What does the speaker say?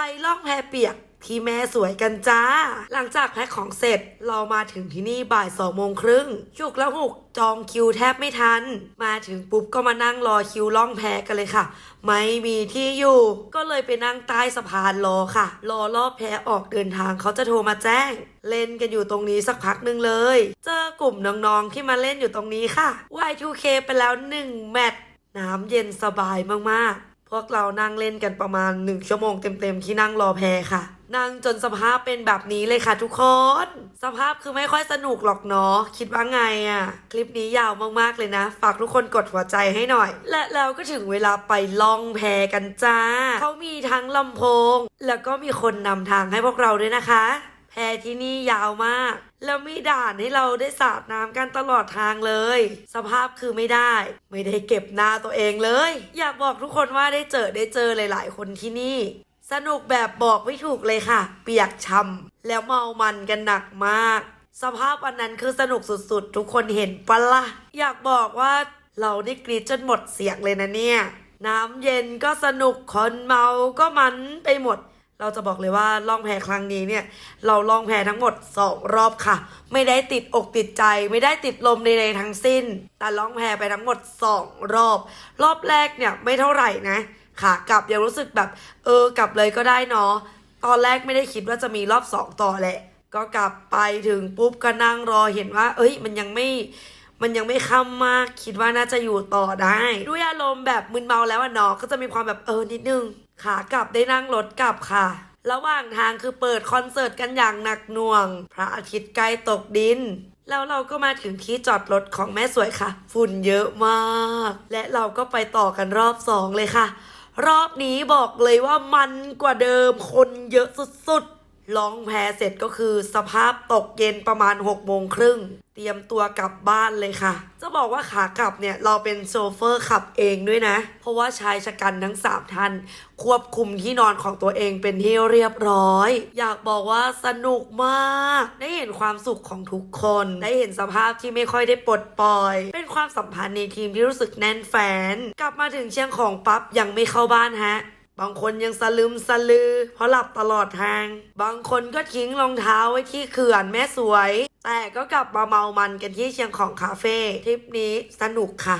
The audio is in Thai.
ไปล่องแพเปียกที่แม่สวยกันจ้า หลังจากแพ็คของเสร็จเรามาถึงที่นี่บ่ายสองโมงครึ่งฉุกแล้วหุกจองคิวแทบไม่ทัน มาถึงปุ๊บก็มานั่งรอคิวล่องแพกันเลยค่ะ ไม่มีที่อยู่ ก็เลยไปนั่งใต้สะพานรอค่ะ รอรอบแพออกเดินทางเขาจะโทรมาแจ้ง เล่นกันอยู่ตรงนี้สักพักหนึ่งเลย เจอกลุ่มน้องๆที่มาเล่นอยู่ตรงนี้ค่ะ Y2K ไปแล้วหนึ่งแมตช์น้ำเย็นสบายมาก พวกเรานั่งเล่นกันประมาณหนึ่งชั่วโมงเต็มๆที่นั่งรอแพค่ะ นั่งจนสภาพเป็นแบบนี้เลยค่ะทุกคน สภาพคือไม่ค่อยสนุกหรอกเนาะคิดว่าไงอะ่ะ คลิปนี้ยาวมากๆเลยนะ ฝากทุกคนกดหัวใจให้หน่อย และแล้วก็ถึงเวลาไปล่องแพกันจ้าเขามีทั้งลำโพง แล้วก็มีคนนำทางให้พวกเราด้วยนะคะ แพที่นี่ยาวมาก แล้วมีด่านให้เราได้สาดน้ำกันตลอดทางเลย สภาพคือไม่ได้ ไม่ได้เก็บหน้าตัวเองเลย อยากบอกทุกคนว่าได้เจอได้เจอหลาย ๆ คนที่นี่ สนุกแบบบอกไม่ถูกเลยค่ะ เปียกช่ำแล้วเมามันกันหนักมาก สภาพวันนั้นคือสนุกสุด ๆ ทุกคนเห็นปะละ่ะอยากบอกว่าเราได้กรีดจนหมดเสียงเลยนะเนี่ย น้ำเย็นก็สนุกคนเมาก็มันไปหมด เราจะบอกเลยว่าล่องแพครั้งนี้เนี่ย เราล่องแพทั้งหมดสองรอบค่ะ ไม่ได้ติดอกติดใจ ไม่ได้ติดลมใดๆทั้งสิ้น แต่ล่องแพไปทั้งหมดสองรอบ รอบแรกเนี่ยไม่เท่าไหร่นะขากลับยังรู้สึกแบบ เออกลับเลยก็ได้เนาะตอนแรกไม่ได้คิดว่าจะมีรอบสองต่อแหละ ก็กลับไปถึงปุ๊บก็นั่งรอเห็นว่า เอ้ย มันยังไม่มันยังไม่ค่ำมาก คิดว่าน่าจะอยู่ต่อได้ ด้วยอารมณ์แบบมึนเมาแล้วอะเนาะก็จะมีความแบบเออนิดนึง ขากลับได้นั่งรถกลับค่ะ ระหว่างทางคือเปิดคอนเสิร์ตกันอย่างหนักหน่วง พระอาทิตย์ใกล้ตกดิน แล้วเราก็มาถึงที่จอดรถของแม่สวยค่ะ ฝุ่นเยอะมาก และเราก็ไปต่อกันรอบสองเลยค่ะ รอบนี้บอกเลยว่ามันกว่าเดิมคนเยอะสุดๆ ล่องแพเสร็จก็คือสภาพตกเย็นประมาณ6กโมงครึ่ง เตรียมตัวกลับบ้านเลยค่ะ จะบอกว่าขากลับเนี่ย เราเป็นโซเฟอร์ขับเองด้วยนะ เพราะว่าชายชะกันทั้ง 3 ท่าน ควบคุมที่นอนของตัวเองเป็นที่เรียบร้อย อยากบอกว่าสนุกมาก ได้เห็นความสุขของทุกคน ได้เห็นสภาพที่ไม่ค่อยได้ปลดปล่อย เป็นความสัมพันธ์ในทีมที่รู้สึกแน่นแฟน กลับมาถึงเชียงของปั๊บยังไม่เข้าบ้านฮะ บางคนยังสลืมสลือ เพราะหลับตลอดทาง บางคนก็ทิ้งรองเท้าไว้ที่เขื่อนแม่สวย แต่ก็กลับมาเมามันกันที่เชียงของคาเฟ่ทริปนี้สนุกค่ะ